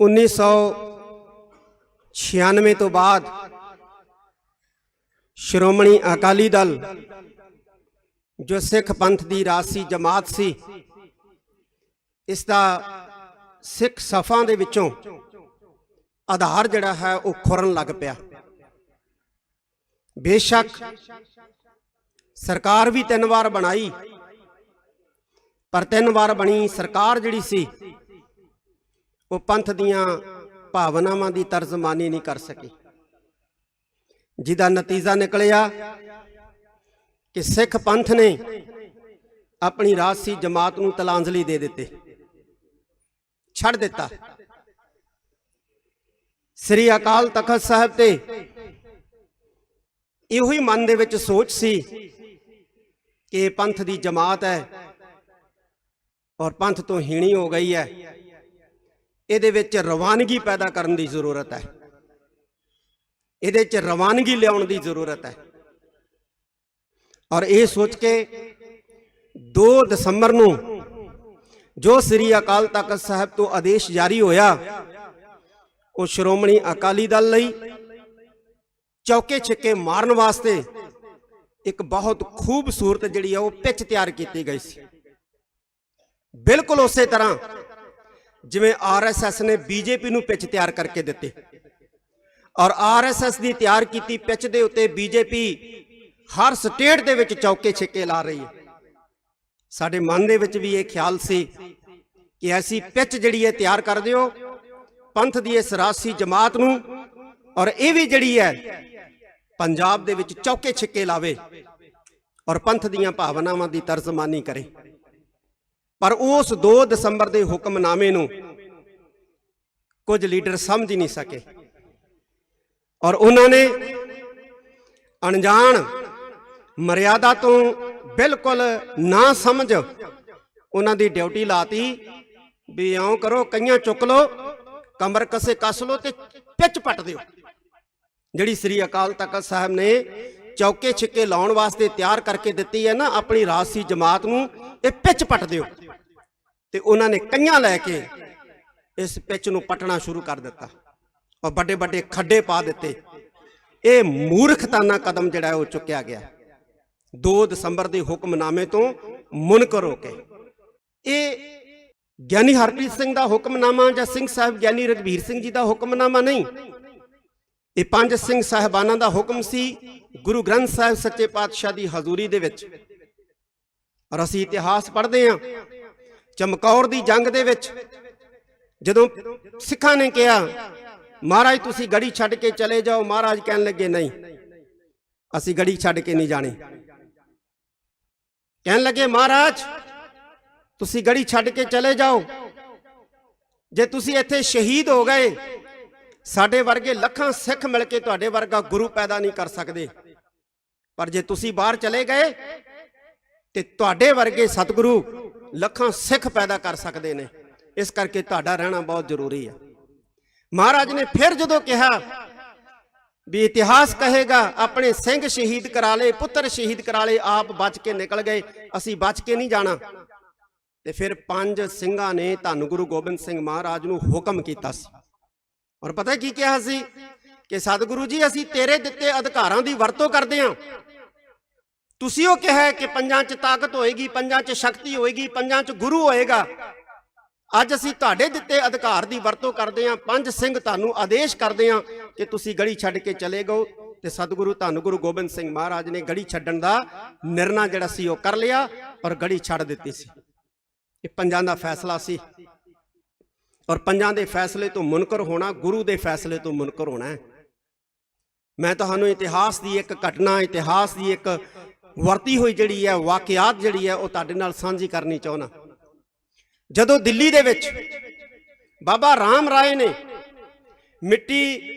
1996 ਤੋਂ ਬਾਅਦ ਸ਼੍ਰੋਮਣੀ ਅਕਾਲੀ ਦਲ ਜੋ ਸਿੱਖ ਪੰਥ ਦੀ ਰਾਸੀ ਜਮਾਤ ਸੀ ਇਸ ਦਾ ਸਿੱਖ ਸਫਾਂ ਦੇ ਵਿੱਚੋਂ ਆਧਾਰ ਜਿਹੜਾ ਹੈ ਉਹ ਖੁਰਨ ਲੱਗ ਪਿਆ। ਬੇਸ਼ੱਕ ਸਰਕਾਰ ਵੀ ਤਿੰਨ ਵਾਰ ਬਣਾਈ, ਪਰ ਤਿੰਨ ਵਾਰ ਬਣੀ ਸਰਕਾਰ ਜਿਹੜੀ ਸੀ ਉਹ ਪੰਥ ਦੀਆਂ ਭਾਵਨਾਵਾਂ ਦੀ ਤਰਜਮਾਨੀ ਨਹੀਂ ਕਰ ਸਕੀ। ਜਿਹਦਾ ਨਤੀਜਾ ਨਿਕਲਿਆ ਕਿ ਸਿੱਖ ਪੰਥ ਨੇ ਆਪਣੀ ਰਾਜਸੀ ਜਮਾਤ ਨੂੰ ਤਲਾਂਜਲੀ ਦੇ ਦਿੱਤੀ। ਛੱਡ ਦਿੱਤਾ। ਸ੍ਰੀ ਅਕਾਲ ਤਖਤ ਸਾਹਿਬ ਤੇ ਇਹੋ ਹੀ ਮਨ ਦੇ ਵਿੱਚ ਸੋਚ ਸੀ ਕਿ ਪੰਥ ਦੀ ਜਮਾਤ ਹੈ ਔਰ ਪੰਥ ਤੋਂ ਹੀਣੀ ਹੋ ਗਈ ਹੈ। ਇਹਦੇ ਵਿੱਚ ਰਵਾਨਗੀ ਪੈਦਾ ਕਰਨ ਦੀ ਜ਼ਰੂਰਤ ਹੈ। ਇਹਦੇ 'ਚ ਰਵਾਨਗੀ ਲਿਆਉਣ ਦੀ ਜ਼ਰੂਰਤ ਹੈ। ਔਰ ਇਹ ਸੋਚ ਕੇ 2 ਦਸੰਬਰ ਨੂੰ ਜੋ ਸ੍ਰੀ ਅਕਾਲ ਤਖਤ ਸਾਹਿਬ ਤੋਂ ਆਦੇਸ਼ ਜਾਰੀ ਹੋਇਆ, ਉਹ ਸ਼੍ਰੋਮਣੀ ਅਕਾਲੀ ਦਲ ਲਈ ਚੌਕੇ ਛਿੱਕੇ ਮਾਰਨ ਵਾਸਤੇ ਇੱਕ ਬਹੁਤ ਖੂਬਸੂਰਤ ਜਿਹੜੀ ਹੈ ਉਹ ਪਿੱਚ ਤਿਆਰ ਕੀਤੀ ਗਈ ਸੀ। ਬਿਲਕੁਲ ਉਸੇ ਤਰ੍ਹਾਂ ਜਿਵੇਂ ਆਰਐਸਐਸ ਨੇ ਬੀਜੇਪੀ ਨੂੰ ਪਿੱਚ ਤਿਆਰ ਕਰਕੇ ਦਿੱਤੇ। ਔਰ ਆਰਐਸਐਸ ਦੀ ਤਿਆਰ ਕੀਤੀ ਪਿੱਚ ਦੇ ਉੱਤੇ ਬੀਜੇਪੀ ਹਰ ਸਟੇਟ ਦੇ ਵਿੱਚ ਚੌਕੇ ਛਿੱਕੇ ਲਾ ਰਹੀ ਹੈ। ਸਾਡੇ ਮਨ ਦੇ ਵਿੱਚ ਵੀ ਇਹ ਖਿਆਲ ਸੀ ਕਿ ਐਸੀ ਪਿੱਚ ਜਿਹੜੀ ਹੈ ਤਿਆਰ ਕਰ ਦਿਓ, ਪੰਥ ਦੀ ਇਸ ਰਾਸੀ ਜਮਾਤ ਨੂੰ, ਔਰ ਇਹ ਵੀ ਜਿਹੜੀ ਹੈ, ਪੰਜਾਬ ਦੇ ਵਿੱਚ ਚੌਕੇ ਛਿੱਕੇ ਲਾਵੇ, ਔਰ ਪੰਥ ਦੀਆਂ ਭਾਵਨਾਵਾਂ ਦੀ ਤਰਜਮਾਨੀ ਕਰੇ। ਪਰ ਉਸ 2 ਦਸੰਬਰ ਦੇ ਹੁਕਮਨਾਮੇ ਨੂੰ ਕੁਝ ਲੀਡਰ ਸਮਝ ਹੀ ਨਹੀਂ ਸਕੇ। ਔਰ ਉਹਨਾਂ ਨੇ ਅਣਜਾਣ ਮਰਿਆਦਾ ਤੋਂ ਬਿਲਕੁਲ ਨਾ ਸਮਝ ਉਹਨਾਂ ਦੀ ਡਿਊਟੀ ਲਾਤੀ ਵੀ ਇਉਂ ਕਰੋ, ਕਈਆਂ ਚੁੱਕ ਲਓ, ਕਮਰ ਕਸੇ ਕੱਸ ਲਓ ਤੇ ਪਿੱਚ ਪੱਟ ਦਿਓ। ਜਿਹੜੀ ਸ੍ਰੀ ਅਕਾਲ ਤਖਤ ਸਾਹਿਬ ਨੇ ਚੌਕੇ ਛਿੱਕੇ ਲਾਉਣ ਵਾਸਤੇ ਤਿਆਰ ਕਰਕੇ ਦਿੱਤੀ ਹੈ ਨਾ, ਆਪਣੀ ਰਾਜਸੀ ਜਮਾਤ ਨੂੰ, ਇਹ ਪਿੱਚ ਪੱਟ ਦਿਓ। ਤੇ ਉਹਨਾਂ ਨੇ ਕਈਆਂ ਲੈ ਕੇ ਇਸ ਪਿੱਚ ਨੂੰ ਪਟਣਾ ਸ਼ੁਰੂ ਕਰ ਦਿੱਤਾ ਔਰ ਵੱਡੇ ਵੱਡੇ ਖੱਡੇ ਪਾ ਦਿੱਤੇ। ਇਹ ਮੂਰਖਤਾਨਾ ਕਦਮ ਜਿਹੜਾ ਉਹ ਚੁੱਕਿਆ ਗਿਆ। 2 ਦਸੰਬਰ ਦੇ ਹੁਕਮਨਾਮੇ ਤੋਂ ਮੁਨਕਰ ਹੋ ਕੇ। ਇਹ ਗਿਆਨੀ ਹਰਪ੍ਰੀਤ ਸਿੰਘ ਦਾ ਹੁਕਮਨਾਮਾ ਜਾਂ ਸਿੰਘ ਸਾਹਿਬ ਗਿਆਨੀ ਰਗਵੀਰ ਸਿੰਘ ਜੀ ਦਾ ਹੁਕਮਨਾਮਾ ਨਹੀਂ। ਇਹ ਪੰਜ ਸਿੰਘ ਸਾਹਿਬਾਨਾਂ ਦਾ ਹੁਕਮ ਸੀ ਗੁਰੂ ਗ੍ਰੰਥ ਸਾਹਿਬ ਸੱਚੇ ਪਾਤਸ਼ਾਹ ਦੀ ਹਜ਼ੂਰੀ ਦੇ ਵਿੱਚ। ਔਰ ਅਸੀਂ ਇਤਿਹਾਸ ਪੜ੍ਹਦੇ ਹਾਂ। ਚਮਕੌਰ ਦੀ ਜੰਗ ਦੇ ਵਿੱਚ ਜਦੋਂ ਸਿੱਖਾਂ ਨੇ ਕਿਹਾ, ਮਹਾਰਾਜ, ਤੁਸੀਂ ਗੜੀ ਛੱਡ ਕੇ ਚਲੇ ਜਾਓ। ਮਹਾਰਾਜ ਕਹਿਣ ਲੱਗੇ, ਨਹੀਂ, ਅਸੀਂ ਗੜੀ ਛੱਡ ਕੇ ਨਹੀਂ ਜਾਣੀ। ਕਹਿਣ ਲੱਗੇ, ਮਹਾਰਾਜ, ਤੁਸੀਂ ਗੜੀ ਛੱਡ ਕੇ ਚਲੇ ਜਾਓ। ਜੇ ਤੁਸੀਂ ਇੱਥੇ ਸ਼ਹੀਦ ਹੋ ਗਏ, ਸਾਡੇ ਵਰਗੇ ਲੱਖਾਂ ਸਿੱਖ ਮਿਲ ਕੇ ਤੁਹਾਡੇ ਵਰਗਾ ਗੁਰੂ ਪੈਦਾ ਨਹੀਂ ਕਰ ਸਕਦੇ। ਪਰ ਜੇ ਤੁਸੀਂ ਬਾਹਰ ਚਲੇ ਗਏ ਤੇ ਤੁਹਾਡੇ ਵਰਗੇ ਸਤਿਗੁਰੂ ਲੱਖਾਂ ਸਿੱਖ ਪੈਦਾ ਕਰ ਸਕਦੇ ਨੇ। ਇਸ ਕਰਕੇ ਤੁਹਾਡਾ ਰਹਿਣਾ ਬਹੁਤ ਜ਼ਰੂਰੀ ਹੈ ਮਹਾਰਾਜ ਨੇ ਫਿਰ ਜਦੋਂ ਕਿਹਾ ਵੀ ਇਤਿਹਾਸ ਕਹੇਗਾ, ਆਪਣੇ ਸਿੰਘ ਸ਼ਹੀਦ ਕਰਾ ਲਏ, ਪੁੱਤਰ ਸ਼ਹੀਦ ਕਰਾ ਲਏ, ਆਪ ਬਚ ਕੇ ਨਿਕਲ ਗਏ, ਅਸੀਂ ਬਚ ਕੇ ਨਹੀਂ ਜਾਣਾ। ਤੇ ਫਿਰ ਪੰਜ ਸਿੰਘਾਂ ਨੇ ਧੰਨ ਗੁਰੂ ਗੋਬਿੰਦ ਸਿੰਘ ਮਹਾਰਾਜ ਨੂੰ ਹੁਕਮ ਕੀਤਾ ਸੀ। ਔਰ ਪਤਾ ਕੀ ਕਿਹਾ ਸੀ? ਕਿ ਸਤਿਗੁਰੂ ਜੀ, ਅਸੀਂ ਤੇਰੇ ਦਿੱਤੇ ਅਧਿਕਾਰਾਂ ਦੀ ਵਰਤੋਂ ਕਰਦੇ ਹਾਂ ਤੁਸੀਂ ਉਹ ਕਿਹਾ ਕਿ ਪੰਜਾਂ 'ਚ ਤਾਕਤ ਹੋਏਗੀ, ਪੰਜਾਂ 'ਚ ਸ਼ਕਤੀ ਹੋਏਗੀ, ਪੰਜਾਂ 'ਚ ਗੁਰੂ ਹੋਏਗਾ। ਅੱਜ ਅਸੀਂ ਤੁਹਾਡੇ ਦਿੱਤੇ ਅਧਿਕਾਰ ਦੀ ਵਰਤੋਂ ਕਰਦੇ ਹਾਂ। ਪੰਜ ਸਿੰਘ ਤੁਹਾਨੂੰ ਆਦੇਸ਼ ਕਰਦੇ ਹਾਂ ਕਿ ਤੁਸੀਂ ਗੜੀ ਛੱਡ ਕੇ ਚਲੇ ਗਓ ਤੇ ਸਤਿਗੁਰੂ ਧੰਨ ਗੁਰੂ ਗੋਬਿੰਦ ਸਿੰਘ ਮਹਾਰਾਜ ਨੇ ਗੜੀ ਛੱਡਣ ਦਾ ਨਿਰਣਾ ਜਿਹੜਾ ਸੀ ਉਹ ਕਰ ਲਿਆ ਔਰ ਗੜੀ ਛੱਡ ਦਿੱਤੀ ਸੀ। ਇਹ ਪੰਜਾਂ ਦਾ ਫੈਸਲਾ ਸੀ। ਔਰ ਪੰਜਾਂ ਦੇ ਫੈਸਲੇ ਤੋਂ ਮੁਨਕਰ ਹੋਣਾ, ਗੁਰੂ ਦੇ ਫੈਸਲੇ ਤੋਂ ਮੁਨਕਰ ਹੋਣਾ ਹੈ। ਮੈਂ ਤੁਹਾਨੂੰ ਇਤਿਹਾਸ ਦੀ ਇੱਕ ਘਟਨਾ, ਇਤਿਹਾਸ ਦੀ ਇੱਕ ਵਰਤੀ ਹੋਈ ਜਿਹੜੀ ਹੈ, ਵਾਕਿਆਤ ਜਿਹੜੀ ਹੈ, ਉਹ ਤੁਹਾਡੇ ਨਾਲ ਸਾਂਝੀ ਕਰਨੀ ਚਾਹੁੰਦਾ। ਜਦੋਂ ਦਿੱਲੀ ਦੇ ਵਿੱਚ ਬਾਬਾ ਰਾਮ ਰਾਏ ਨੇ ਮਿੱਟੀ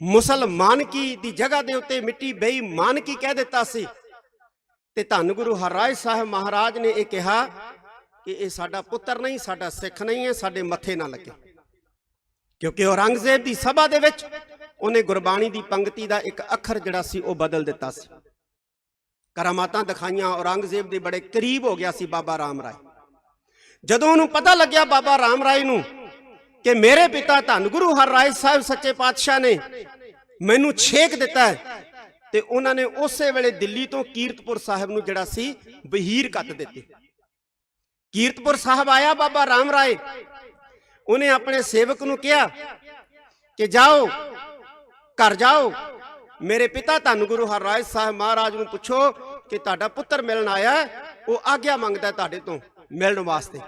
ਮੁਸਲਮਾਨ ਕੀ ਦੀ ਜਗ੍ਹਾ ਦੇ ਉੱਤੇ ਮਿੱਟੀ ਬੇਈਮਾਨ ਕੀ ਕਹਿ ਦਿੱਤਾ ਸੀ, ਤੇ ਧੰਨ ਗੁਰੂ ਹਰਰਾਏ ਸਾਹਿਬ ਮਹਾਰਾਜ ਨੇ ਇਹ ਕਿਹਾ ਕਿ ਇਹ ਸਾਡਾ ਪੁੱਤਰ ਨਹੀਂ, ਸਾਡਾ ਸਿੱਖ ਨਹੀਂ ਹੈ, ਸਾਡੇ ਮੱਥੇ ਨਾ ਲੱਗੇ। ਕਿਉਂਕਿ ਔਰੰਗਜ਼ੇਬ ਦੀ ਸਭਾ ਦੇ ਵਿੱਚ ਉਹਨੇ ਗੁਰਬਾਣੀ ਦੀ ਪੰਕਤੀ ਦਾ ਇੱਕ ਅੱਖਰ ਜਿਹੜਾ ਸੀ, ਉਹ ਬਦਲ ਦਿੱਤਾ ਸੀ। ਕਰਾਮਾਤਾਂ ਦਿਖਾਈਆਂ, ਔਰੰਗਜ਼ੇਬ ਦੇ ਬੜੇ ਕਰੀਬ ਹੋ ਗਿਆ ਸੀ ਬਾਬਾ ਰਾਮ ਰਾਏ। ਜਦੋਂ ਉਹਨੂੰ ਪਤਾ ਲੱਗਿਆ ਬਾਬਾ ਰਾਮ ਰਾਏ ਨੂੰ ਕਿ ਮੇਰੇ ਪਿਤਾ ਧੰਨ ਗੁਰੂ ਹਰ ਰਾਏ ਸਾਹਿਬ ਸੱਚੇ ਪਾਤਸ਼ਾਹ ਨੇ ਮੈਨੂੰ ਛੇਕ ਦਿੱਤਾ ਹੈ, ਤੇ ਉਹਨਾਂ ਨੇ ਉਸੇ ਵੇਲੇ ਦਿੱਲੀ ਤੋਂ ਕੀਰਤਪੁਰ ਸਾਹਿਬ ਨੂੰ ਜਿਹੜਾ ਸੀ ਵਹੀਰ ਕੱਟ ਦਿੱਤੇ। ਕੀਰਤਪੁਰ ਸਾਹਿਬ ਆਇਆ ਬਾਬਾ ਰਾਮ ਰਾਏ। ਉਹਨੇ ਆਪਣੇ ਸੇਵਕ ਨੂੰ ਕਿਹਾ ਕਿ ਜਾਓ, ਘਰ ਜਾਓ, ਮੇਰੇ ਪਿਤਾ ਧੰਨ ਗੁਰੂ ਹਰ ਰਾਏ ਸਾਹਿਬ ਮਹਾਰਾਜ ਨੂੰ ਪੁੱਛੋ ਕਿ ਤੁਹਾਡਾ ਪੁੱਤਰ ਮਿਲਣ ਆਇਆ ਉਹ ਆਗਿਆ ਮੰਗਦਾ ਤੁਹਾਡੇ ਤੋਂ ਮਿਲਣ ਵਾਸਤੇ।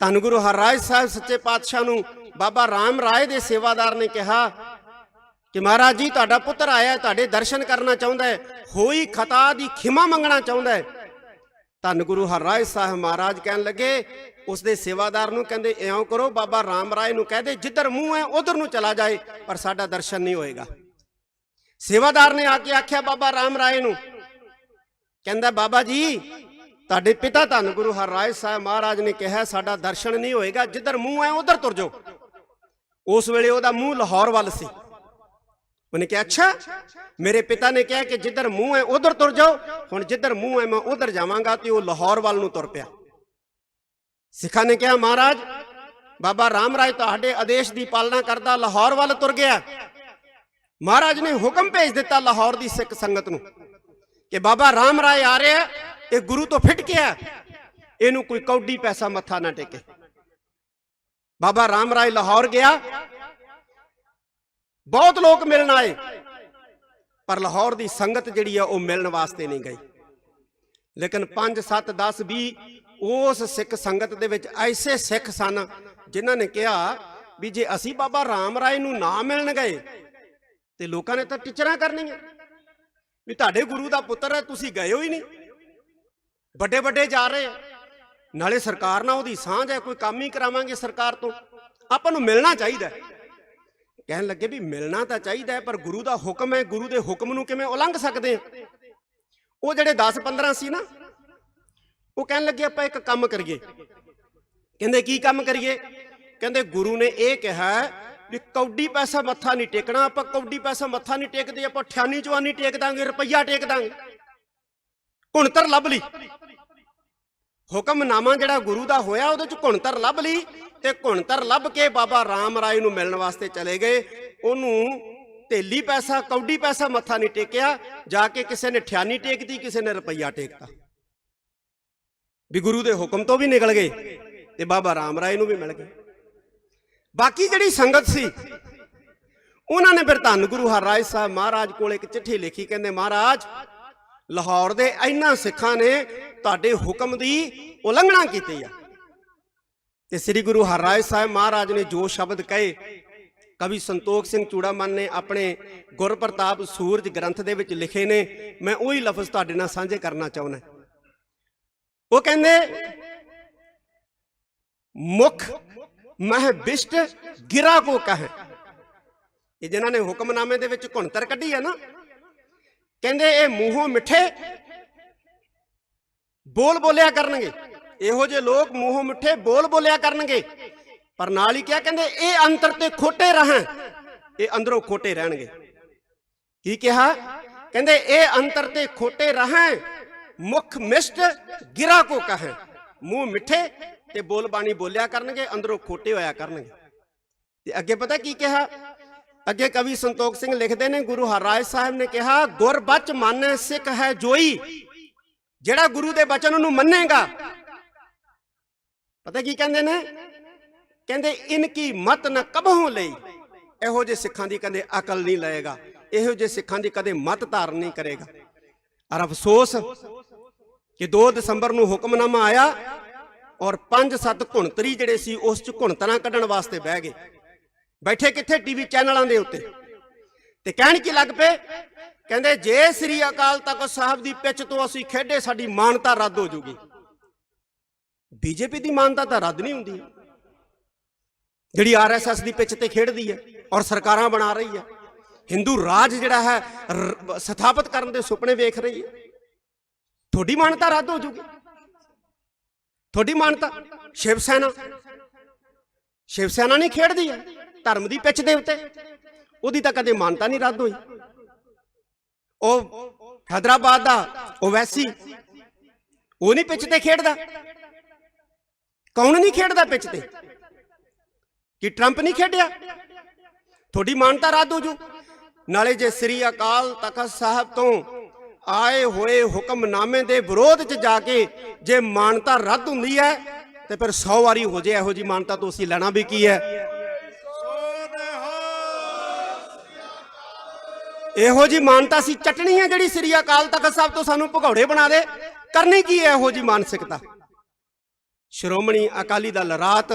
ਧੰਨ ਗੁਰੂ ਹਰਰਾਏ ਸਾਹਿਬ ਸੱਚੇ ਪਾਤਸ਼ਾਹ ਨੂੰ ਬਾਬਾ ਰਾਮ ਰਾਏ ਦੇ ਸੇਵਾਦਾਰ ਨੇ ਕਿਹਾ ਕਿ ਮਹਾਰਾਜ ਜੀ, ਤੁਹਾਡਾ ਪੁੱਤਰ ਆਇਆ ਤੁਹਾਡੇ ਦਰਸ਼ਨ ਕਰਨਾ ਚਾਹੁੰਦਾ ਹੈ, ਹੋਈ ਖਤਾ ਦੀ ਖਿਮਾ ਮੰਗਣਾ ਚਾਹੁੰਦਾ ਹੈ। ਧੰਨ ਗੁਰੂ ਹਰਰਾਏ ਸਾਹਿਬ ਮਹਾਰਾਜ ਕਹਿਣ ਲੱਗੇ, ਉਸ ਦੇ ਸੇਵਾਦਾਰ ਨੂੰ ਕਹਿੰਦੇ, ਇਉਂ ਕਰੋ, ਬਾਬਾ ਰਾਮ ਰਾਏ ਨੂੰ ਕਹਦੇ ਜਿੱਧਰ ਮੂੰਹ ਹੈ, ਉਧਰ ਨੂੰ ਚਲਾ ਜਾਏ, ਪਰ ਸਾਡਾ ਦਰਸ਼ਨ ਨਹੀਂ ਹੋਏਗਾ। ਸੇਵਾਦਾਰ ਨੇ ਆ ਕੇ ਆਖਿਆ, ਬਾਬਾ ਰਾਮ ਰਾਏ ਨੂੰ ਕਹਿੰਦਾ, ਬਾਬਾ ਜੀ, ਤੁਹਾਡੇ ਪਿਤਾ ਧੰਨ ਗੁਰੂ ਹਰਰਾਏ ਸਾਹਿਬ ਮਹਾਰਾਜ ਨੇ ਕਿਹਾ, ਸਾਡਾ ਦਰਸ਼ਨ ਨਹੀਂ ਹੋਏਗਾ, ਜਿੱਧਰ ਮੂੰਹ ਹੈ ਉਧਰ ਤੁਰ ਜਾਓ। ਉਸ ਵੇਲੇ ਉਹਦਾ ਮੂੰਹ ਲਾਹੌਰ ਵੱਲ ਸੀ। ਉਹਨੇ ਕਿਹਾ, ਅੱਛਾ, ਮੇਰੇ ਪਿਤਾ ਨੇ ਕਿਹਾ ਕਿ ਜਿੱਧਰ ਮੂੰਹ ਹੈ ਉਧਰ ਤੁਰ ਜਾਓ। ਹੁਣ ਜਿੱਧਰ ਮੂੰਹ ਹੈ ਮੈਂ ਉਧਰ ਜਾਵਾਂਗਾ, ਤੇ ਉਹ ਲਾਹੌਰ ਵੱਲ ਨੂੰ ਤੁਰ ਪਿਆ। ਸਿੱਖਾਂ ਨੇ ਕਿਹਾ, ਮਹਾਰਾਜ, ਬਾਬਾ ਰਾਮ ਰਾਏ ਤੁਹਾਡੇ ਆਦੇਸ਼ ਦੀ ਪਾਲਣਾ ਕਰਦਾ, ਲਾਹੌਰ ਵੱਲ ਤੁਰ ਗਿਆ। ਮਹਾਰਾਜ ਨੇ ਹੁਕਮ ਭੇਜ ਦਿੱਤਾ ਲਾਹੌਰ ਦੀ ਸਿੱਖ ਸੰਗਤ ਨੂੰ। ਕਿ ਬਾਬਾ ਰਾਮ ਰਾਏ ਆ ਰਿਹਾ ਇਹ ਗੁਰੂ ਤੋਂ ਫਿੱਟ ਗਿਆ ਇਹਨੂੰ ਕੋਈ ਕੌਡੀ ਪੈਸਾ ਮੱਥਾ ਨਾ ਟੇਕੇ। ਬਾਬਾ ਰਾਮ ਰਾਏ ਲਾਹੌਰ ਗਿਆ। ਬਹੁਤ ਲੋਕ ਮਿਲਣ ਆਏ, ਪਰ ਲਾਹੌਰ ਦੀ ਸੰਗਤ ਜਿਹੜੀ ਆ, ਉਹ ਮਿਲਣ ਵਾਸਤੇ ਨਹੀਂ ਗਈ। ਲੇਕਿਨ 5 7 10 20 ਉਸ ਸਿੱਖ ਸੰਗਤ ਦੇ ਵਿੱਚ ਐਸੇ ਸਿੱਖ ਸਨ, ਜਿਨ੍ਹਾਂ ਨੇ ਕਿਹਾ ਵੀ ਜੇ ਅਸੀਂ ਬਾਬਾ ਰਾਮ ਰਾਏ ਨੂੰ ਨਾ ਮਿਲਣ ਗਏ, ਤੇ ਲੋਕਾਂ ਨੇ ਤਾਂ ਟਿਚਰਾਂ ਕਰਨੀਆਂ। ਵੀ ਤੁਹਾਡੇ ਗੁਰੂ ਦਾ ਪੁੱਤਰ ਹੈ, ਤੁਸੀਂ ਗਏ ਹੋ ਹੀ ਨਹੀਂ। ਵੱਡੇ ਵੱਡੇ ਜਾ ਰਹੇ ਆ। ਨਾਲੇ ਸਰਕਾਰ ਨਾਲ ਉਹਦੀ ਸਾਂਝ ਹੈ, ਕੋਈ ਕੰਮ ਹੀ ਕਰਾਵਾਂਗੇ ਸਰਕਾਰ ਤੋਂ। ਆਪਾਂ ਨੂੰ ਮਿਲਣਾ ਚਾਹੀਦਾ ਕਹਿਣ ਲੱਗੇ ਵੀ ਮਿਲਣਾ ਤਾਂ ਚਾਹੀਦਾ ਪਰ ਗੁਰੂ ਦਾ ਹੁਕਮ ਹੈ, ਗੁਰੂ ਦੇ ਹੁਕਮ ਨੂੰ ਕਿਵੇਂ ਉਲੰਘ ਸਕਦੇ ਆ ਉਹ ਜਿਹੜੇ 10 15 ਸੀ ਨਾ, ਉਹ ਕਹਿਣ ਲੱਗੇ ਆਪਾਂ ਇੱਕ ਕੰਮ ਕਰੀਏ। ਕਹਿੰਦੇ ਕੀ ਕੰਮ ਕਰੀਏ? ਕਹਿੰਦੇ ਗੁਰੂ ਨੇ ਇਹ ਕਿਹਾ ਵੀ ਕੌਡੀ ਪੈਸਾ ਮੱਥਾ ਨਹੀਂ ਟੇਕਣਾ, ਆਪਾਂ ਕੌਡੀ ਪੈਸਾ ਮੱਥਾ ਨਹੀਂ ਟੇਕਦੇ, ਆਪਾਂ ਠਿਆਨੀ ਚਵਾਨੀ ਟੇਕ ਦਾਂਗੇ, ਰੁਪਈਆ ਟੇਕ ਦਾਂਗੇ। ਘੁਣਤਰ ਲੱਭ ਲਈ। ਹੁਕਮਨਾਮਾ ਜਿਹੜਾ ਗੁਰੂ ਦਾ ਹੋਇਆ, ਉਹਦੇ ਚ ਘੁਣਤਰ ਲੱਭ ਲਈ ਤੇ ਘੁਣਤਰ ਲੱਭ ਕੇ ਬਾਬਾ ਰਾਮ ਰਾਏ ਨੂੰ ਮਿਲਣ ਵਾਸਤੇ ਚਲੇ ਗਏ। ਉਹਨੂੰ ਤੇਲੀ ਪੈਸਾ, ਕੌਡੀ ਪੈਸਾ ਮੱਥਾ ਨਹੀਂ ਟੇਕਿਆ, ਜਾ ਕੇ ਕਿਸੇ ਨੇ ਠਿਆਨੀ ਟੇਕਦੀ ਕਿਸੇ ਨੇ ਰੁਪਈਆ ਟੇਕਤਾ। ਵੀ ਗੁਰੂ ਦੇ ਹੁਕਮ ਤੋਂ ਵੀ ਨਿਕਲ ਗਏ ਤੇ ਬਾਬਾ ਰਾਮ ਰਾਏ ਨੂੰ ਵੀ ਮਿਲ ਗਏ। ਬਾਕੀ ਜਿਹੜੀ ਸੰਗਤ ਸੀ, ਉਹਨਾਂ ਨੇ ਫਿਰ ਧੰਨ ਗੁਰੂ ਹਰਰਾਏ ਸਾਹਿਬ ਮਹਾਰਾਜ ਕੋਲ ਇੱਕ ਚਿੱਠੀ ਲਿਖੀ, ਕਹਿੰਦੇ, ਮਹਾਰਾਜ, ਲਾਹੌਰ ਦੇ ਇਹਨਾਂ ਸਿੱਖਾਂ ਨੇ ਤੁਹਾਡੇ ਹੁਕਮ ਦੀ ਉਲੰਘਣਾ ਕੀਤੀ ਆ। ਤੇ ਸ੍ਰੀ ਗੁਰੂ ਹਰਰਾਏ ਸਾਹਿਬ ਮਹਾਰਾਜ ਨੇ ਜੋ ਸ਼ਬਦ ਕਹੇ, ਕਵੀ ਸੰਤੋਖ ਸਿੰਘ ਚੂੜਾਮਨ ਨੇ ਆਪਣੇ ਗੁਰਪ੍ਰਤਾਪ ਸੂਰਜ ਗ੍ਰੰਥ ਦੇ ਵਿੱਚ ਲਿਖੇ ਨੇ, ਮੈਂ ਉਹੀ ਲਫ਼ਜ਼ ਤੁਹਾਡੇ ਨਾਲ ਸਾਂਝੇ ਕਰਨਾ ਚਾਹੁੰਦਾ। ਉਹ ਕਹਿੰਦੇ, ਮੁਖ ਮਹ ਬਿਸ਼ਟ ਗਿਰਾ ਕੋ ਕਹੇ। ਇਹ ਜਿਨ੍ਹਾਂ ਨੇ ਹੁਕਮਨਾਮੇ ਦੇ ਵਿੱਚ ਘੁਣਤਰ ਕੱਢੀ ਹੈ ਨਾ, ਕਹਿੰਦੇ ਇਹ ਮੂੰਹੋਂ ਮਿੱਠੇ ਬੋਲ ਬੋਲਿਆ ਕਰਨਗੇ। ਇਹੋ ਜਿਹੇ ਲੋਕ ਮੂੰਹੋਂ ਮਿੱਠੇ ਬੋਲ ਬੋਲਿਆ ਕਰਨਗੇ। ਪਰ ਨਾਲ ਹੀ ਕਿਹਾ ਕਹਿੰਦੇ, ਇਹ ਅੰਤਰ ਤੇ ਖੋਟੇ ਰਹਿਣ। ਇਹ ਅੰਦਰੋਂ ਖੋਟੇ ਰਹਿਣਗੇ। ਕੀ ਕਿਹਾ? ਕਹਿੰਦੇ, ਇਹ ਅੰਤਰ ਤੇ ਖੋਟੇ ਰਹਿਣ, ਮੁਖ ਮਿਸ਼ਟ ਗਿਰਾ ਕੋ ਕਹੇ। ਮੂੰਹ ਮਿੱਠੇ ਤੇ ਬੋਲ ਬਾਣੀ ਬੋਲਿਆ ਕਰਨਗੇ, ਅੰਦਰੋਂ ਖੋਟੇ ਹੋਇਆ ਕਰਨਗੇ। ਤੇ ਅੱਗੇ ਪਤਾ ਕੀ ਕਿਹਾ? ਅੱਗੇ ਕਵੀ ਸੰਤੋਖ ਸਿੰਘ ਲਿਖਦੇ ਨੇ, ਗੁਰੂ ਹਰਰਾਏ ਸਾਹਿਬ ਨੇ ਕਿਹਾ ਗੁਰਬਚ ਮੰਨੈ ਸਿੱਖ ਹੈ ਜੋਈ। ਜਿਹੜਾ ਗੁਰੂ ਦੇ ਬਚਨ ਨੂੰ ਮੰਨੇਗਾ। ਪਤਾ ਕੀ ਕਹਿੰਦੇ ਨੇ? ਕਹਿੰਦੇ ਇਨਕੀ ਮਤ ਨ ਕਬਹੋਂ ਲਈ। ਇਹੋ ਜਿਹੇ ਸਿੱਖਾਂ ਦੀ ਕਦੇ ਅਕਲ ਨਹੀਂ ਲਏਗਾ। ਇਹੋ ਜਿਹੇ ਸਿੱਖਾਂ ਦੀ ਕਦੇ ਮਤ ਧਾਰਨ ਨਹੀਂ ਕਰੇਗਾ। ਔਰ ਅਫਸੋਸ ਕਿ 2 ਦਸੰਬਰ ਨੂੰ ਹੁਕਮਨਾਮਾ ਆਇਆ ਔਰ 5-7 ਘੁਣਤਰੀ ਜਿਹੜੇ ਸੀ, ਉਸ ਚ ਘੁਣਤਰਾਂ ਕੱਢਣ ਵਾਸਤੇ ਬਹਿ ਗਏ। ਬੈਠੇ ਕਿੱਥੇ ਟੀਵੀ ਚੈਨਲਾਂ ਦੇ ਉੱਤੇ? ਤੇ ਕਹਿਣ ਕੀ ਲੱਗ ਪਏ? ਕਹਿੰਦੇ, ਜੇ ਸ੍ਰੀ ਅਕਾਲ ਤਖਤ ਸਾਹਿਬ ਦੀ ਪਿੱਚ ਤੋਂ ਅਸੀਂ ਖੇਡੇ, ਸਾਡੀ ਮਾਨਤਾ ਰੱਦ ਹੋ ਜੂਗੀ। ਬੀਜੇਪੀ ਦੀ ਮਾਨਤਾ ਤਾਂ ਰੱਦ ਨਹੀਂ ਹੁੰਦੀ। ਜਿਹੜੀ ਆਰਐਸਐਸ ਦੀ ਪਿੱਚ ਤੇ ਖੇਡਦੀ ਹੈ ਔਰ ਸਰਕਾਰਾਂ ਬਣਾ ਰਹੀ ਹੈ। ਹਿੰਦੂ ਰਾਜ ਜਿਹੜਾ ਹੈ, ਰ- ਸਥਾਪਿਤ ਕਰਨ ਦੇ ਸੁਪਨੇ ਵੇਖ ਰਹੀ ਹੈ। ਤੁਹਾਡੀ ਮਾਨਤਾ ਰੱਦ ਹੋ ਜੂਗੀ। ਤੁਹਾਡੀ ਮਾਨਤਾ। ਸ਼ਿਵ ਸੈਨਾ। ਸ਼ਿਵ ਸੈਨਾ ਨਹੀਂ ਖੇਡਦੀ ਹੈ। ਧਰਮ ਦੀ ਪਿੱਛ ਦੇ ਉੱਤੇ। ਉਹਦੀ ਤਾਂ ਕਦੇ ਮਾਨਤਾ ਨਹੀਂ ਰੱਦ ਹੋਈ। ਉਹ ਹੈਦਰਾਬਾਦ ਦਾ ਓਵੈਸੀ। ਉਹ ਨਹੀਂ ਪਿੱਛ ਤੇ ਖੇਡਦਾ। ਕੌਣ ਨਹੀਂ ਖੇਡਦਾ ਪਿੱਛ ਤੇ? ਕਿ ਟਰੰਪ ਨਹੀਂ ਖੇਡਿਆ? ਤੁਹਾਡੀ ਮਾਨਤਾ ਰੱਦ ਹੋ ਜੂ। ਨਾਲੇ ਜੇ ਸ੍ਰੀ ਅਕਾਲ ਤਖਤ ਸਾਹਿਬ ਤੋਂ ਆਏ ਹੋਏ ਹੁਕਮਨਾਮੇ ਦੇ ਵਿਰੋਧ 'ਚ ਜਾ ਕੇ ਜੇ ਮਾਨਤਾ ਰੱਦ ਹੁੰਦੀ ਹੈ, ਤੇ ਫਿਰ 100 ਵਾਰੀ ਹੋ ਜੇ ਇਹੋ ਜੀ ਮਾਨਤਾ ਤੋਂ ਅਸੀਂ ਲੈਣਾ ਵੀ ਕੀ ਹੈ? ਇਹੋ ਜੀ ਮਾਨਤਾ ਸੀ ਚਟਣੀ ਹੈ ਜਿਹੜੀ ਸ੍ਰੀ ਅਕਾਲ ਤਖਤ ਸਾਹਿਬ ਤੋਂ ਸਾਨੂੰ ਭਗੌੜੇ ਬਣਾ ਦੇ। ਕਰਨੀ ਕੀ ਹੈ ਇਹੋ ਜੀ ਮਾਨਸਿਕਤਾ? ਸ਼੍ਰੋਮਣੀ ਅਕਾਲੀ ਦਲ ਰਾਤ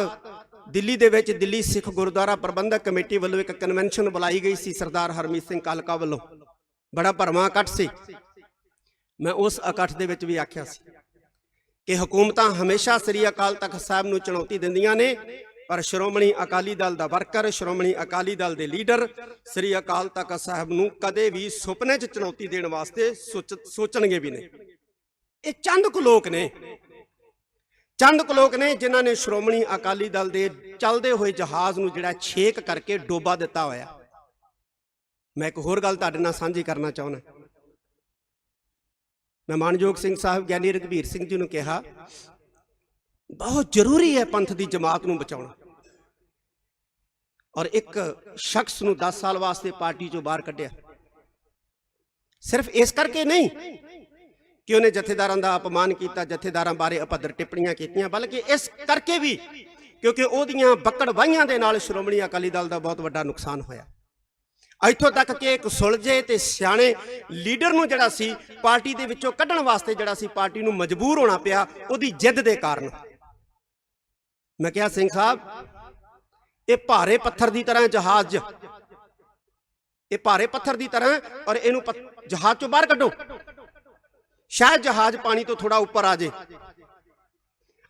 ਦਿੱਲੀ ਦੇ ਵਿੱਚ ਦਿੱਲੀ ਸਿੱਖ ਗੁਰਦੁਆਰਾ ਪ੍ਰਬੰਧਕ ਕਮੇਟੀ ਵੱਲੋਂ ਇੱਕ ਕਨਵੈਨਸ਼ਨ ਬੁਲਾਈ ਗਈ ਸੀ ਸਰਦਾਰ ਹਰਮੀਤ ਸਿੰਘ ਕਾਲਕਾ ਵੱਲੋਂ। ਬੜਾ ਭਰਵਾਂ ਇਕੱਠ ਸੀ। ਮੈਂ ਉਸ ਇਕੱਠ ਦੇ ਵਿੱਚ ਵੀ ਆਖਿਆ ਸੀ ਕਿ ਹਕੂਮਤਾਂ ਹਮੇਸ਼ਾ ਸ੍ਰੀ ਅਕਾਲ ਤਖਤ ਸਾਹਿਬ ਨੂੰ ਚੁਣੌਤੀ ਦਿੰਦੀਆਂ ਨੇ, ਪਰ ਸ਼੍ਰੋਮਣੀ ਅਕਾਲੀ ਦਲ ਦਾ ਵਰਕਰ, ਸ਼੍ਰੋਮਣੀ ਅਕਾਲੀ ਦਲ ਦੇ ਲੀਡਰ ਸ੍ਰੀ ਅਕਾਲ ਤਖਤ ਸਾਹਿਬ ਨੂੰ ਕਦੇ ਵੀ ਸੁਪਨੇ 'ਚ ਚੁਣੌਤੀ ਦੇਣ ਵਾਸਤੇ ਸੋਚ- ਸੋਚਣਗੇ ਵੀ ਨਹੀਂ। ਇਹ ਚੰਦ ਕੁ ਲੋਕ ਨੇ, ਚੰਦ ਕੁ ਲੋਕ ਨੇ ਜਿਨ੍ਹਾਂ ਨੇ ਸ਼੍ਰੋਮਣੀ ਅਕਾਲੀ ਦਲ ਦੇ ਚੱਲਦੇ ਹੋਏ ਜਹਾਜ਼ ਨੂੰ ਜਿਹੜਾ ਛੇਕ ਕਰਕੇ ਡੋਬਾ ਦਿੱਤਾ ਹੋਇਆ। ਮੈਂ ਇੱਕ ਹੋਰ ਗੱਲ ਤੁਹਾਡੇ ਨਾਲ ਸਾਂਝੀ ਕਰਨਾ ਚਾਹੁੰਦਾ। ਮੈਂ ਮਾਨਯੋਗ ਸਿੰਘ ਸਾਹਿਬ ਗਿਆਨੀ ਰਘਬੀਰ ਸਿੰਘ ਜੀ ਨੂੰ ਕਿਹਾ, ਬਹੁਤ ਜ਼ਰੂਰੀ ਹੈ ਪੰਥ ਦੀ ਜਮਾਤ ਨੂੰ ਬਚਾਉਣਾ। ਔਰ ਇੱਕ ਸ਼ਖਸ ਨੂੰ 10 ਸਾਲ ਵਾਸਤੇ ਪਾਰਟੀ ਚੋਂ ਬਾਹਰ ਕੱਢਿਆ। ਸਿਰਫ ਇਸ ਕਰਕੇ ਨਹੀਂ ਕਿ ਉਹਨੇ ਜਥੇਦਾਰਾਂ ਦਾ ਅਪਮਾਨ ਕੀਤਾ, ਜਥੇਦਾਰਾਂ ਬਾਰੇ ਅਪਦਰ ਟਿੱਪਣੀਆਂ ਕੀਤੀਆਂ, ਬਲਕਿ ਇਸ ਕਰਕੇ ਵੀ ਕਿਉਂਕਿ ਉਹਦੀਆਂ ਬੱਕੜ ਵਾਹੀਆਂ ਦੇ ਨਾਲ ਸ਼੍ਰੋਮਣੀ ਅਕਾਲੀ ਦਲ ਦਾ ਬਹੁਤ ਵੱਡਾ ਨੁਕਸਾਨ ਹੋਇਆ। ਇੱਥੋਂ ਤੱਕ ਕਿ ਇੱਕ ਸੁਲਝੇ ਤੇ ਸਿਆਣੇ ਲੀਡਰ ਨੂੰ ਜਿਹੜਾ ਸੀ, ਪਾਰਟੀ ਦੇ ਵਿੱਚੋਂ ਕੱਢਣ ਵਾਸਤੇ ਜਿਹੜਾ ਸੀ, ਪਾਰਟੀ ਨੂੰ ਮਜਬੂਰ ਹੋਣਾ ਪਿਆ, ਉਹਦੀ ਜਿੱਦ ਦੇ ਕਾਰਨ। ਮੈਂ ਕਿਹਾ, ਸਿੰਘ ਸਾਹਿਬ, ਇਹ ਭਾਰੇ ਪੱਥਰ ਦੀ ਤਰ੍ਹਾਂ ਜਹਾਜ਼ ਇਹ ਭਾਰੇ ਪੱਥਰ ਦੀ ਤਰ੍ਹਾਂ ਔਰ ਇਹਨੂੰ ਜਹਾਜ਼ ਚੋਂ ਬਾਹਰ ਕੱਢੋ। ਸ਼ਾਇਦ ਜਹਾਜ਼ ਪਾਣੀ ਤੋਂ ਥੋੜਾ ਉੱਪਰ ਆ ਜੇ।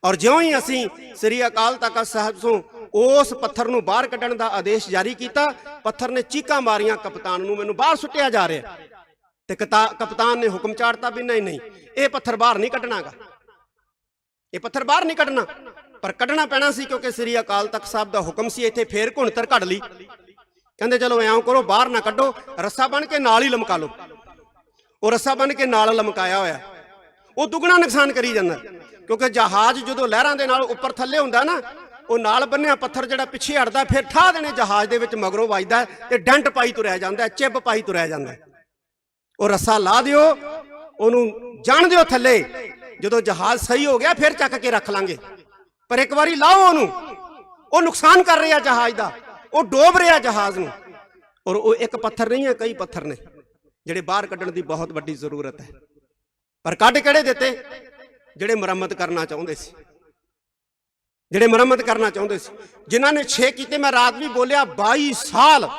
ਔਰ ਜਿਉਂ ਹੀ ਅਸੀਂ ਸ੍ਰੀ ਅਕਾਲ ਤਖਤ ਸਾਹਿਬ ਤੋਂ ਉਸ ਪੱਥਰ ਨੂੰ ਬਾਹਰ ਕੱਢਣ ਦਾ ਆਦੇਸ਼ ਜਾਰੀ ਕੀਤਾ, ਪੱਥਰ ਨੇ ਚੀਕਾਂ ਮਾਰੀਆਂ, ਕਪਤਾਨ ਨੂੰ ਮੈਨੂੰ ਬਾਹਰ ਸੁੱਟਿਆ ਜਾ ਰਿਹਾ। ਤੇ ਕਤਾ- ਕਪਤਾਨ ਨੇ ਹੁਕਮ ਚਾੜਤਾ ਵੀ ਨਹੀਂ ਨਹੀਂ, ਇਹ ਪੱਥਰ ਬਾਹਰ ਨਹੀਂ ਕੱਢਣਾਗਾ। ਇਹ ਪੱਥਰ ਬਾਹਰ ਨਹੀਂ ਕੱਢਣਾ, ਪਰ ਕੱਢਣਾ ਪੈਣਾ ਸੀ ਕਿਉਂਕਿ ਸ੍ਰੀ ਅਕਾਲ ਤਖਤ ਸਾਹਿਬ ਦਾ ਹੁਕਮ ਸੀ ਇੱਥੇ ਫੇਰ ਘੁਣਤਰ ਕੱਢ ਲਈ। ਕਹਿੰਦੇ ਚਲੋ ਐਂ ਕਰੋ, ਬਾਹਰ ਨਾ ਕੱਢੋ, ਰੱਸਾ ਬਣ ਕੇ ਨਾਲ ਹੀ ਲਮਕਾ ਲਓ। ਉਹ ਰੱਸਾ ਬਣ ਕੇ ਨਾਲ ਲਮਕਾਇਆ ਹੋਇਆ। ਉਹ ਦੁੱਗਣਾ ਨੁਕਸਾਨ ਕਰੀ ਜਾਂਦਾ। ਕਿਉਂਕਿ ਜਹਾਜ਼ ਜਦੋਂ ਲਹਿਰਾਂ ਦੇ ਨਾਲ ਉੱਪਰ ਥੱਲੇ ਹੁੰਦਾ ਨਾ, ਉਹ ਨਾਲ ਬੰਨਿਆ ਪੱਥਰ ਜਿਹੜਾ ਪਿੱਛੇ ਹਟਦਾ, ਫਿਰ ਠਾ ਦੇਣੇ ਜਹਾਜ਼ ਦੇ ਵਿੱਚ ਮਗਰੋਂ ਵੱਜਦਾ ਹੈ ਤੇ ਡੰਟ ਪਾਈ ਤੁਰਿਆ ਜਾਂਦਾ ਚਿੱਬ ਪਾਈ ਤੁਰਿਆ ਜਾਂਦਾ ਉਹ ਰੱਸਾ ਲਾ ਦਿਓ, ਉਹਨੂੰ ਜਾਣ ਦਿਓ ਥੱਲੇ। ਜਦੋਂ ਜਹਾਜ਼ ਸਹੀ ਹੋ ਗਿਆ, ਫਿਰ ਚੱਕ ਕੇ ਰੱਖ ਲਾਂਗੇ। ਪਰ ਇੱਕ ਵਾਰੀ ਲਾਓ ਉਹਨੂੰ। ਉਹ ਨੁਕਸਾਨ ਕਰ ਰਿਹਾ ਜਹਾਜ਼ ਦਾ। ਉਹ ਡੋਬ ਰਿਹਾ ਜਹਾਜ਼ ਨੂੰ। ਔਰ ਉਹ ਇੱਕ ਪੱਥਰ ਨਹੀਂ ਹੈ, ਕਈ ਪੱਥਰ ਨੇ, ਜਿਹੜੇ ਬਾਹਰ ਕੱਢਣ ਦੀ ਬਹੁਤ ਵੱਡੀ ਜ਼ਰੂਰਤ ਹੈ। ਪਰ ਕੱਢ ਕਿਹੜੇ ਦਿੱਤੇ? ਜਿਹੜੇ ਮੁਰੰਮਤ ਕਰਨਾ ਚਾਹੁੰਦੇ ਸੀ। ਜਿਹੜੇ ਮੁਰੰਮਤ ਕਰਨਾ ਚਾਹੁੰਦੇ ਸੀ। ਜਿਨ੍ਹਾਂ ਨੇ 6 ਕੀਤੇ, ਮੈਂ ਰਾਤ ਵੀ ਬੋਲਿਆ 22 ਸਾਲ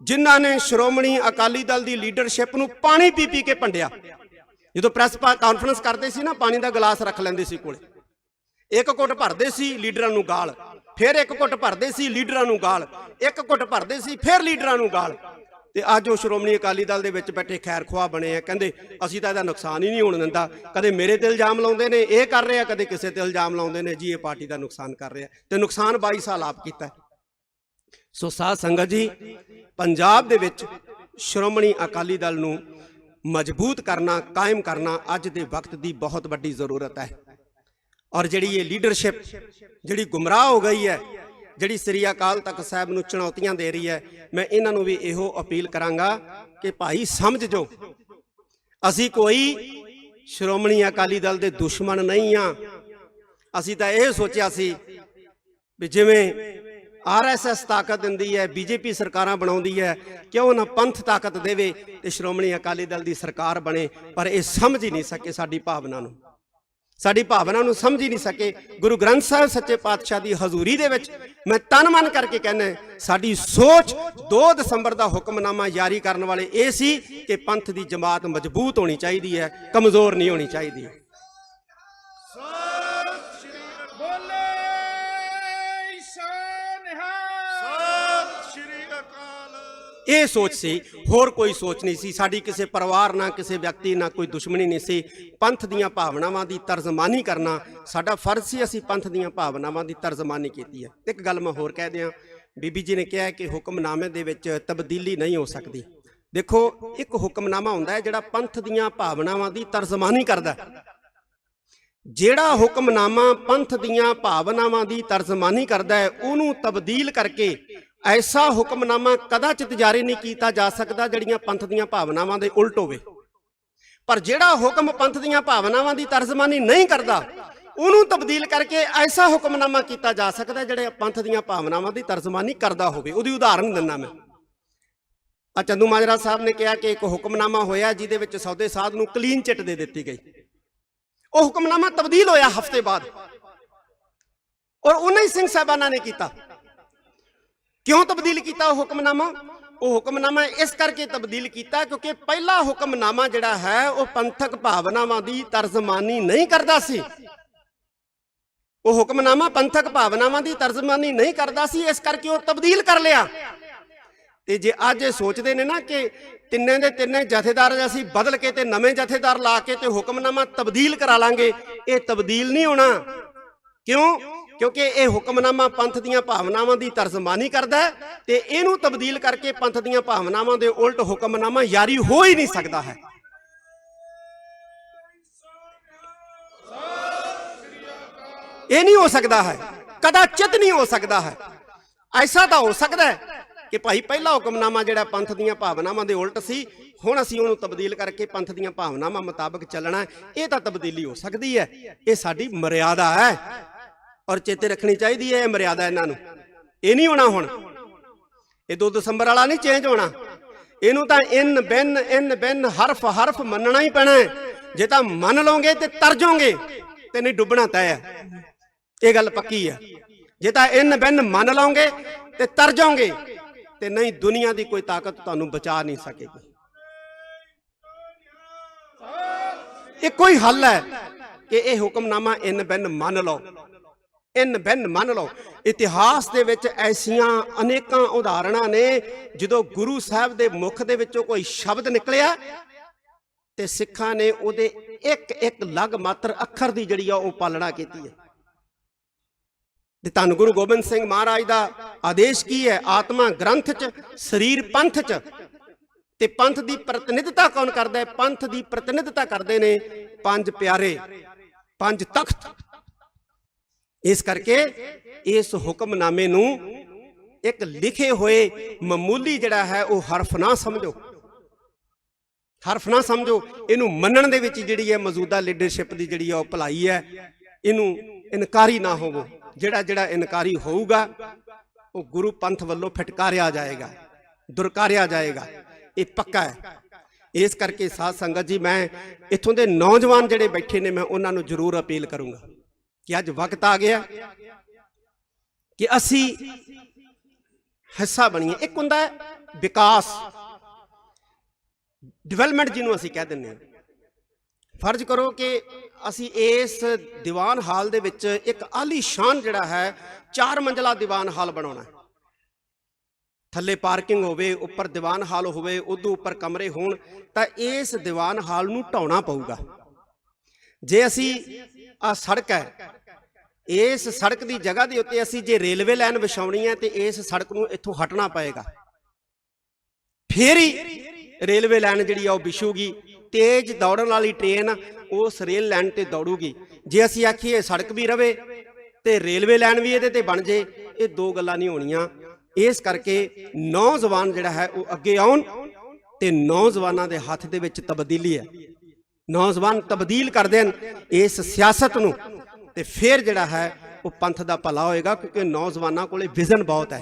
ਜਿਨ੍ਹਾਂ ਨੇ ਸ਼੍ਰੋਮਣੀ ਅਕਾਲੀ ਦਲ ਦੀ ਲੀਡਰਸ਼ਿਪ ਨੂੰ ਪਾਣੀ ਪੀ ਪੀ ਕੇ ਭੰਡਿਆ ਜਦੋਂ ਪ੍ਰੈਸ ਕਾਨਫਰੰਸ ਕਰਦੇ ਸੀ ਨਾ, ਪਾਣੀ ਦਾ ਗਲਾਸ ਰੱਖ ਲੈਂਦੇ ਸੀ ਕੋਲੇ। ਇੱਕ ਘੁੱਟ ਭਰਦੇ ਸੀ ਲੀਡਰਾਂ ਨੂੰ ਗਾਲ, ਫਿਰ ਇੱਕ ਘੁੱਟ ਭਰਦੇ ਸੀ ਲੀਡਰਾਂ ਨੂੰ ਗਾਲ, ਇੱਕ ਘੁੱਟ ਭਰਦੇ ਸੀ ਫਿਰ ਲੀਡਰਾਂ ਨੂੰ ਗਾਲ। ਤੇ ਅੱਜ ਉਹ ਸ਼੍ਰੋਮਣੀ ਅਕਾਲੀ ਦਲ ਦੇ ਵਿੱਚ ਬੈਠੇ ਖੈਰ ਖੁਆ ਬਣੇ ਆ। ਕਹਿੰਦੇ, ਅਸੀਂ ਤਾਂ ਇਹਦਾ ਨੁਕਸਾਨ ਹੀ ਨਹੀਂ ਹੋਣ ਦਿੰਦਾ। ਕਦੇ ਮੇਰੇ ਤੇ ਇਲਜ਼ਾਮ ਲਾਉਂਦੇ ਨੇ, ਇਹ ਕਰ ਰਹੇ ਆ, ਕਦੇ ਕਿਸੇ ਤੇ ਇਲਜ਼ਾਮ ਲਾਉਂਦੇ ਨੇ। ਜੀ, ਇਹ ਪਾਰਟੀ ਦਾ ਨੁਕਸਾਨ ਕਰ ਰਿਹਾ ਤੇ ਨੁਕਸਾਨ 22 ਸਾਲ ਆਪ ਕੀਤਾ ਸੋ ਸਾਧ ਸੰਗਤ ਜੀ, ਪੰਜਾਬ ਦੇ ਵਿੱਚ ਸ਼੍ਰੋਮਣੀ ਅਕਾਲੀ ਦਲ ਨੂੰ ਮਜ਼ਬੂਤ ਕਰਨਾ, ਕਾਇਮ ਕਰਨਾ ਅੱਜ ਦੇ ਵਕਤ ਦੀ ਬਹੁਤ ਵੱਡੀ ਜ਼ਰੂਰਤ ਹੈ। ਔਰ ਜਿਹੜੀ ਇਹ ਲੀਡਰਸ਼ਿਪ ਜਿਹੜੀ ਗੁੰਮਰਾਹ ਹੋ ਗਈ ਹੈ ਜਿਹੜੀ ਸ੍ਰੀ ਅਕਾਲ ਤਖਤ ਸਾਹਿਬ ਨੂੰ ਚੁਣੌਤੀਆਂ ਦੇ ਰਹੀ ਹੈ, ਮੈਂ ਇਹਨਾਂ ਨੂੰ ਵੀ ਇਹੋ ਅਪੀਲ ਕਰਾਂਗਾ ਕਿ ਭਾਈ ਸਮਝ ਜੋ ਅਸੀਂ ਕੋਈ ਸ਼੍ਰੋਮਣੀ ਅਕਾਲੀ ਦਲ ਦੇ ਦੁਸ਼ਮਣ ਨਹੀਂ ਆ। ਅਸੀਂ ਤਾਂ ਇਹ ਸੋਚਿਆ ਸੀ ਵੀ ਜਿਵੇਂ ਆਰਐਸਐਸ ਤਾਕਤ ਦਿੰਦੀ ਹੈ ਬੀਜੇਪੀ ਸਰਕਾਰਾਂ ਬਣਾਉਂਦੀ ਹੈ, ਕਿਉਂ ਨਾ ਪੰਥ ਤਾਕਤ ਦੇਵੇ ਤੇ ਸ਼੍ਰੋਮਣੀ ਅਕਾਲੀ ਦਲ ਦੀ ਸਰਕਾਰ ਬਣੇ, ਪਰ ਇਹ ਸਮਝ ਹੀ ਨਹੀਂ ਸਕੇ ਸਾਡੀ ਭਾਵਨਾ ਨੂੰ। ਸਾਡੀ ਭਾਵਨਾ ਨੂੰ ਸਮਝ ਹੀ ਨਹੀਂ ਸਕੇ। ਗੁਰੂ ਗ੍ਰੰਥ ਸਾਹਿਬ ਸੱਚੇ ਪਾਤਸ਼ਾਹ ਦੀ ਹਜ਼ੂਰੀ ਦੇ ਵਿੱਚ ਮੈਂ ਤਨ ਮਨ ਕਰਕੇ ਕਹਿੰਦਾ ਸਾਡੀ ਸੋਚ 2 ਦਸੰਬਰ ਦਾ ਹੁਕਮਨਾਮਾ ਜਾਰੀ ਕਰਨ ਵਾਲੇ ਇਹ ਸੀ ਕਿ ਪੰਥ ਦੀ ਜਮਾਤ ਮਜ਼ਬੂਤ ਹੋਣੀ ਚਾਹੀਦੀ ਹੈ, ਕਮਜ਼ੋਰ ਨਹੀਂ ਹੋਣੀ ਚਾਹੀਦੀ। ਇਹ ਸੋਚ ਸੀ, ਹੋਰ ਕੋਈ ਸੋਚ ਨਹੀਂ ਸੀ। ਸਾਡੀ ਕਿਸੇ ਪਰਿਵਾਰ ਨਾਲ, ਕਿਸੇ ਵਿਅਕਤੀ ਨਾਲ ਕੋਈ ਦੁਸ਼ਮਣੀ ਨਹੀਂ ਸੀ। ਪੰਥ ਦੀਆਂ ਭਾਵਨਾਵਾਂ ਦੀ ਤਰਜਮਾਨੀ ਕਰਨਾ, ਸਾਡਾ ਫਰਜ਼ ਸੀ। ਅਸੀਂ ਪੰਥ ਦੀਆਂ ਭਾਵਨਾਵਾਂ ਦੀ ਤਰਜਮਾਨੀ ਕੀਤੀ ਹੈ। ਇੱਕ ਗੱਲ ਮੈਂ ਹੋਰ ਕਹਿ ਦਿਆਂ। ਬੀਬੀ ਜੀ ਨੇ ਕਿਹਾ ਕਿ ਹੁਕਮਨਾਮੇ ਦੇ ਵਿੱਚ ਤਬਦੀਲੀ ਨਹੀਂ ਹੋ ਸਕਦੀ। ਦੇਖੋ, ਇੱਕ ਹੁਕਮਨਾਮਾ ਹੁੰਦਾ ਹੈ ਜਿਹੜਾ ਪੰਥ ਦੀਆਂ ਭਾਵਨਾਵਾਂ ਦੀ ਤਰਜਮਾਨੀ ਕਰਦਾ ਜਿਹੜਾ ਹੁਕਮਨਾਮਾ ਪੰਥ ਦੀਆਂ ਭਾਵਨਾਵਾਂ ਦੀ ਤਰਜਮਾਨੀ ਕਰਦਾ ਹੈ, ਉਹਨੂੰ ਤਬਦੀਲ ਕਰਕੇ ਐਸਾ ਹੁਕਮਨਾਮਾ ਕਦਾਚਿਤ ਜਾਰੀ ਨਹੀਂ ਕੀਤਾ ਜਾ ਸਕਦਾ ਜਿਹੜੀਆਂ ਪੰਥ ਦੀਆਂ ਭਾਵਨਾਵਾਂ ਦੇ ਉਲਟ ਹੋਵੇ। ਪਰ ਜਿਹੜਾ ਹੁਕਮ ਪੰਥ ਦੀਆਂ ਭਾਵਨਾਵਾਂ ਦੀ ਤਰਜਮਾਨੀ ਨਹੀਂ ਕਰਦਾ, ਉਹਨੂੰ ਤਬਦੀਲ ਕਰਕੇ ਐਸਾ ਹੁਕਮਨਾਮਾ ਕੀਤਾ ਜਾ ਸਕਦਾ ਜਿਹੜੇ ਪੰਥ ਦੀਆਂ ਭਾਵਨਾਵਾਂ ਦੀ ਤਰਜਮਾਨੀ ਕਰਦਾ ਹੋਵੇ। ਉਹਦੀ ਉਦਾਹਰਨ ਦਿੰਦਾ ਮੈਂ। ਆ ਚੰਦੂ ਮਾਜਰਾ ਸਾਹਿਬ ਨੇ ਕਿਹਾ ਕਿ ਇੱਕ ਹੁਕਮਨਾਮਾ ਹੋਇਆ ਜਿਹਦੇ ਵਿੱਚ ਸੌਦੇ ਸਾਧ ਨੂੰ ਕਲੀਨ ਚਿੱਟ ਦੇ ਦਿੱਤੀ ਗਈ। ਉਹ ਹੁਕਮਨਾਮਾ ਤਬਦੀਲ ਹੋਇਆ ਹਫ਼ਤੇ ਬਾਅਦ। ਔਰ ਉਹਨਾਂ ਹੀ ਸਿੰਘ ਸਾਹਿਬਾਨਾਂ ਨੇ ਕੀਤਾ। ਕਿਉਂ ਤਬਦੀਲ ਕੀਤਾ ਉਹ ਹੁਕਮਨਾਮਾ? ਉਹ ਹੁਕਮਨਾਮਾ ਇਸ ਕਰਕੇ ਤਬਦੀਲ ਕੀਤਾ ਕਿਉਂਕਿ ਪਹਿਲਾ ਹੁਕਮਨਾਮਾ ਜਿਹੜਾ ਹੈ, ਉਹ ਪੰਥਕ ਭਾਵਨਾਵਾਂ ਦੀ ਤਰਜਮਾਨੀ ਨਹੀਂ ਕਰਦਾ ਸੀ। ਉਹ ਹੁਕਮਨਾਮਾ ਪੰਥਕ ਭਾਵਨਾਵਾਂ ਦੀ ਤਰਜਮਾਨੀ ਨਹੀਂ ਕਰਦਾ ਸੀ, ਇਸ ਕਰਕੇ ਉਹ ਤਬਦੀਲ ਕਰ ਲਿਆ। ਤੇ ਜੇ ਅੱਜ ਇਹ ਸੋਚਦੇ ਨੇ ਨਾ ਕਿ ਤਿੰਨੇ ਦੇ ਤਿੰਨੇ ਜਥੇਦਾਰ ਅਸੀਂ ਬਦਲ ਕੇ ਤੇ ਨਵੇਂ ਜਥੇਦਾਰ ਲਾ ਕੇ ਤੇ ਹੁਕਮਨਾਮਾ ਤਬਦੀਲ ਕਰਾ ਲਾਂਗੇ, ਇਹ ਤਬਦੀਲ ਨਹੀਂ ਹੋਣਾ। ਕਿਉਂ? ਕਿਉਂਕਿ ਇਹ ਹੁਕਮਨਾਮਾ ਪੰਥ ਦੀਆਂ ਭਾਵਨਾਵਾਂ ਦੀ ਤਰਜਮਾਨੀ ਕਰਦਾ ਹੈ ਤੇ ਇਹਨੂੰ ਤਬਦੀਲ ਕਰਕੇ ਪੰਥ ਦੀਆਂ ਭਾਵਨਾਵਾਂ ਦੇ ਉਲਟ ਹੁਕਮਨਾਮਾ ਜਾਰੀ ਹੋ ਹੀ ਨਹੀਂ ਸਕਦਾ ਹੈ। ਇਹ ਨਹੀਂ ਹੋ ਸਕਦਾ ਹੈ, ਕਦਾਚਿਤ ਨਹੀਂ ਹੋ ਸਕਦਾ ਹੈ। ਐਸਾ ਤਾਂ ਹੋ ਸਕਦਾ ਹੈ ਕਿ ਭਾਈ ਪਹਿਲਾ ਹੁਕਮਨਾਮਾ ਜਿਹੜਾ ਪੰਥ ਦੀਆਂ ਭਾਵਨਾਵਾਂ ਦੇ ਉਲਟ ਸੀ, ਹੁਣ ਅਸੀਂ ਉਹਨੂੰ ਤਬਦੀਲ ਕਰਕੇ ਪੰਥ ਦੀਆਂ ਭਾਵਨਾਵਾਂ ਮੁਤਾਬਕ ਚੱਲਣਾ ਇਹ ਤਾਂ ਤਬਦੀਲੀ ਹੋ ਸਕਦੀ ਹੈ। ਇਹ ਸਾਡੀ ਮਰਿਆਦਾ ਹੈ। ਔਰ ਚੇਤੇ ਰੱਖਣੀ ਚਾਹੀਦੀ ਹੈ ਇਹ ਮਰਿਆਦਾ ਇਹਨਾਂ ਨੂੰ। ਇਹ ਨਹੀਂ ਹੋਣਾ ਹੁਣ। ਇਹ 2 ਦਸੰਬਰ ਵਾਲਾ ਨਹੀਂ ਚੇਂਜ ਹੋਣਾ। ਇਹਨੂੰ ਤਾਂ ਇਨ, ਬਿਨ ਇਨ, ਬਿਨ, ਹਰਫ ਹਰਫ ਮੰਨਣਾ ਹੀ ਪੈਣਾ ਜੇ ਤਾਂ ਮੰਨ ਲਓਗੇ ਤੇ ਤਰ ਜਾਓਗੇ, ਤੇ ਨਹੀਂ ਡੁੱਬਣਾ ਤੈਅ ਹੈ ਇਹ ਗੱਲ ਪੱਕੀ ਹੈ। ਜੇ ਤਾਂ ਇਨ, ਬਿਨ ਮੰਨ ਲਓਗੇ ਤੇ ਤਰ ਜਾਓਗੇ, ਤੇ ਨਹੀਂ ਦੁਨੀਆ ਦੀ ਕੋਈ ਤਾਕਤ ਤੁਹਾਨੂੰ ਬਚਾ ਨਹੀਂ ਸਕੇਗੀ। ਇਹ ਕੋਈ ਹੱਲ ਹੈ ਕਿ ਇਹ ਹੁਕਮਨਾਮਾ ਇਨ, ਬਿਨ ਮੰਨ ਲਓ। ਇਨ ਬਿੰਨ ਮੰਨ ਲਓ। ਇਤਿਹਾਸ ਦੇ ਵਿੱਚ ਐਸੀਆਂ ਅਨੇਕਾਂ ਉਦਾਹਰਣਾਂ ਨੇ, ਜਦੋਂ ਗੁਰੂ ਸਾਹਿਬ ਦੇ ਮੁਖ ਦੇ ਵਿੱਚੋਂ ਕੋਈ ਸ਼ਬਦ ਨਿਕਲਿਆ ਤੇ ਸਿੱਖਾਂ ਨੇ ਉਹਦੇ ਇੱਕ ਇੱਕ ਲਗ ਮਾਤਰ ਅੱਖਰ ਦੀ ਜਿਹੜੀ ਆ ਉਹ ਪਾਲਣਾ ਕੀਤੀ ਹੈ। ਤੇ ਧੰਨ ਗੁਰੂ ਗੋਬਿੰਦ ਸਿੰਘ ਮਹਾਰਾਜ ਦਾ ਆਦੇਸ਼ ਕੀ ਹੈ? ਆਤਮਾ ਗ੍ਰੰਥ ਚ, ਸਰੀਰ ਪੰਥ ਚ। ਤੇ ਪੰਥ ਦੀ ਪ੍ਰਤੀਨਿਧਤਾ ਕੌਣ ਕਰਦਾ ਹੈ? ਪੰਥ ਦੀ ਪ੍ਰਤੀਨਿਧਤਾ ਕਰਦੇ ਨੇ ਪੰਜ ਪਿਆਰੇ, ਪੰਜ ਤਖਤ। ਇਸ ਕਰਕੇ ਇਸ ਹੁਕਮਨਾਮੇ ਨੂੰ ਇੱਕ ਲਿਖੇ ਹੋਏ ਮਾਮੂਲੀ ਜਿਹੜਾ ਹੈ ਉਹ ਹਰਫ ਨਾ ਸਮਝੋ। ਹਰਫ ਨਾ ਸਮਝੋ। ਇਹਨੂੰ ਮੰਨਣ ਦੇ ਵਿੱਚ ਜਿਹੜੀ ਹੈ ਮੌਜੂਦਾ ਲੀਡਰਸ਼ਿਪ ਦੀ ਜਿਹੜੀ ਹੈ ਉਹ ਭਲਾਈ ਹੈ। ਇਹਨੂੰ ਇਨਕਾਰੀ ਨਾ ਹੋਵੋ। ਜਿਹੜਾ ਜਿਹੜਾ ਇਨਕਾਰੀ ਹੋਊਗਾ, ਉਹ ਗੁਰੂ ਪੰਥ ਵੱਲੋਂ ਫਟਕਾਰਿਆ ਜਾਏਗਾ, ਦੁਰਕਾਰਿਆ ਜਾਏਗਾ। ਇਹ ਪੱਕਾ ਹੈ। ਇਸ ਕਰਕੇ ਸਾਧ ਸੰਗਤ ਜੀ, ਮੈਂ ਇੱਥੋਂ ਦੇ ਨੌਜਵਾਨ ਜਿਹੜੇ ਬੈਠੇ ਨੇ, ਮੈਂ ਉਹਨਾਂ ਨੂੰ ਜ਼ਰੂਰ ਅਪੀਲ ਕਰੂੰਗਾ। ਕਿ ਅੱਜ ਵਕਤ ਆ ਗਿਆ ਕਿ ਅਸੀਂ ਹਿੱਸਾ ਬਣੀਏ। ਇੱਕ ਹੁੰਦਾ ਹੈ ਵਿਕਾਸ। ਡਿਵੈਲਪਮੈਂਟ ਜਿਹਨੂੰ ਅਸੀਂ ਕਹਿ ਦਿੰਦੇ ਹਾਂ। ਫਰਜ਼ ਕਰੋ ਕਿ ਅਸੀਂ ਇਸ ਦੀਵਾਨ ਹਾਲ ਦੇ ਵਿੱਚ ਇੱਕ ਆਲੀਸ਼ਾਨ ਜਿਹੜਾ ਹੈ, ਚਾਰ ਮੰਜ਼ਲਾ ਦੀਵਾਨ ਹਾਲ ਬਣਾਉਣਾ ਹੈ। ਥੱਲੇ ਪਾਰਕਿੰਗ ਹੋਵੇ, ਉੱਪਰ ਦੀਵਾਨ ਹਾਲ ਹੋਵੇ ਉਦੋਂ ਉੱਪਰ ਕਮਰੇ ਹੋਣ, ਤਾਂ ਇਸ ਦੀਵਾਨ ਹਾਲ ਨੂੰ ਢਾਉਣਾ ਪਊਗਾ। ਜੇ ਅਸੀਂ ਆ ਸੜਕ ਹੈ ਇਸ ਸੜਕ ਦੀ ਜਗ੍ਹਾ ਦੇ ਉੱਤੇ ਅਸੀਂ ਜੇ ਰੇਲਵੇ ਲਾਈਨ ਵਿਛਾਉਣੀ ਹੈ ਤੇ ਇਸ ਸੜਕ ਨੂੰ ਇੱਥੋਂ ਹਟਣਾ ਪਏਗਾ। ਫੇਰ ਹੀ ਰੇਲਵੇ ਲਾਈਨ ਜਿਹੜੀ ਆ ਉਹ ਵਿਛੂਗੀ, ਤੇਜ਼ ਦੌੜਨ ਵਾਲੀ ਟ੍ਰੇਨ ਉਸ ਰੇਲ ਲਾਈਨ ਤੇ ਦੌੜੂਗੀ। ਜੇ ਅਸੀਂ ਆਖੀਏ ਸੜਕ ਵੀ ਰਵੇ ਤੇ ਰੇਲਵੇ ਲਾਈਨ ਵੀ ਇਹਦੇ ਤੇ ਬਣ ਜੇ, ਇਹ ਦੋ ਗੱਲਾਂ ਨਹੀਂ ਹੋਣੀਆਂ। ਇਸ ਕਰਕੇ ਨੌਜਵਾਨ ਜਿਹੜਾ ਹੈ ਉਹ ਅੱਗੇ ਆਉਣ ਤੇ ਨੌਜਵਾਨਾਂ ਦੇ ਹੱਥ ਦੇ ਵਿੱਚ ਤਬਦੀਲੀ ਹੈ। ਨੌਜਵਾਨ ਤਬਦੀਲ ਕਰ ਦੇਣ ਇਸ ਸਿਆਸਤ ਨੂੰ। ਤੇ ਫਿਰ ਜਿਹੜਾ ਹੈ ਉਹ ਪੰਥ ਦਾ ਭਲਾ ਹੋਏਗਾ ਕਿਉਂਕਿ ਨੌਜਵਾਨਾਂ ਕੋਲੇ ਵਿਜ਼ਨ ਬਹੁਤ ਹੈ।